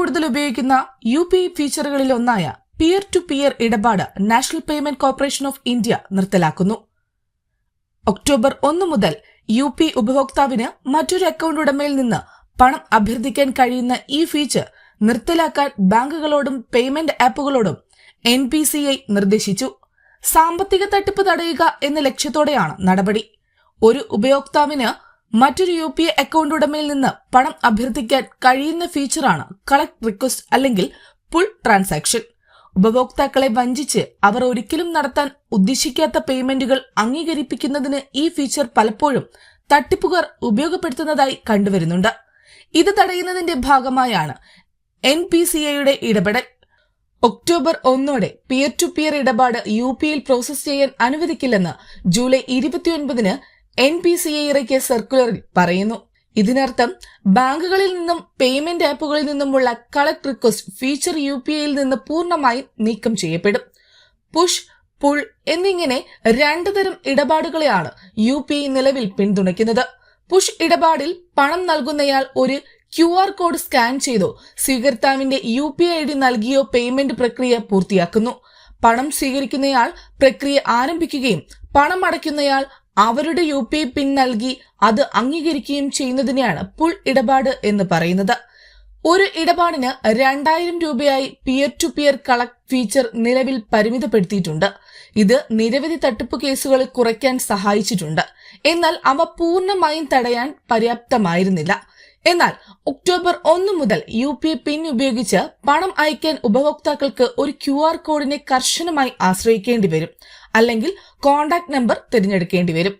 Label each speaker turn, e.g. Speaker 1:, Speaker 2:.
Speaker 1: കൂടുതൽ ഉപയോഗിക്കുന്ന U P ഫീച്ചറുകളിൽ ഒന്നായ പിയർ ടു പിയർ ഇടപാട് national payment corporation of India നിർത്തലാക്കുന്നു. October ഒന്ന് മുതൽ യു പി ഉപഭോക്താവിന് മറ്റൊരു അക്കൗണ്ട് ഉടമയിൽ നിന്ന് പണം അഭ്യർത്ഥിക്കാൻ കഴിയുന്ന ഈ ഫീച്ചർ നിർത്തലാക്കാൻ ബാങ്കുകളോടും പേയ്മെന്റ് ആപ്പുകളോടും എൻ പി സി ഐ നിർദ്ദേശിച്ചു. സാമ്പത്തിക തട്ടിപ്പ് തടയുക എന്ന ലക്ഷ്യത്തോടെയാണ് നടപടി. ഒരു ഉപയോക്താവിന് മറ്റൊരു യു പി ഐ അക്കൗണ്ട് ഉടമയിൽ നിന്ന് പണം അഭ്യർത്ഥിക്കാൻ കഴിയുന്ന ഫീച്ചറാണ് കളക്ട് റിക്വസ്റ്റ് അല്ലെങ്കിൽ പുൾ ട്രാൻസാക്ഷൻ ഉപഭോക്താക്കളെ വഞ്ചിച്ച് അവർ ഒരിക്കലും നടത്താൻ ഉദ്ദേശിക്കാത്ത പേയ്മെന്റുകൾ അംഗീകരിപ്പിക്കുന്നതിന് ഈ ഫീച്ചർ പലപ്പോഴും തട്ടിപ്പുകാർ ഉപയോഗപ്പെടുത്തുന്നതായി കണ്ടുവരുന്നുണ്ട്. ഇത് തടയുന്നതിന്റെ ഭാഗമായാണ് എൻ പി സി ഐയുടെ ഇടപെടൽ. ഒക്ടോബർ ഒന്നോടെ പിയർ ടു പിയർ ഇടപാട് യു പിയിൽ പ്രോസസ് ചെയ്യാൻ അനുവദിക്കില്ലെന്ന് ജൂലൈ ഇരുപത്തിയൊൻപതിന് എൻ പി സി ഐ ഇറക്കിയ സർക്കുലറിൽ പറയുന്നു. ഇതിനർത്ഥം ബാങ്കുകളിൽ നിന്നും പേയ്മെന്റ് ആപ്പുകളിൽ നിന്നുമുള്ള collect request feature U P ഐയിൽ നിന്ന് പൂർണമായും നീക്കം ചെയ്യപ്പെടും. പുഷ് പുൾ എന്നിങ്ങനെ രണ്ടു തരം ഇടപാടുകളെയാണ് യു പി ഐ നിലവിൽ പിന്തുണയ്ക്കുന്നത്. പുഷ് ഇടപാടിൽ പണം നൽകുന്നയാൾ ഒരു ക്യു ആർ കോഡ് സ്കാൻ ചെയ്തോ സ്വീകർത്താവിന്റെ യു പി ഐ ഡി നൽകിയോ പേയ്മെന്റ് പ്രക്രിയ പൂർത്തിയാക്കുന്നു. പണം സ്വീകരിക്കുന്നയാൾ പ്രക്രിയ ആരംഭിക്കുകയും പണം അടയ്ക്കുന്നയാൾ അവരുടെ യു പി പിൻ നൽകി അത് അംഗീകരിക്കുകയും ചെയ്യുന്നതിനെയാണ് പുൾ ഇടപാട് എന്ന് പറയുന്നത്. ഒരു ഇടപാടിന് രണ്ടായിരം രൂപയായി peer to peer collect feature നിലവിൽ പരിമിതപ്പെടുത്തിയിട്ടുണ്ട്. ഇത് നിരവധി തട്ടിപ്പ് കേസുകൾ കുറയ്ക്കാൻ സഹായിച്ചിട്ടുണ്ട്. എന്നാൽ അവ പൂർണമായും തടയാൻ പര്യാപ്തമായിരുന്നില്ല. എന്നാൽ ഒക്ടോബർ ഒന്ന് മുതൽ യു പി പിൻ ഉപയോഗിച്ച് പണം അയക്കാൻ ഉപഭോക്താക്കൾക്ക് ഒരു ക്യു ആർ കോഡിനെ കർശനമായി ആശ്രയിക്കേണ്ടി വരും അല്ലെങ്കിൽ കോൺടാക്ട് നമ്പർ തിരഞ്ഞെടുക്കേണ്ടി വരും.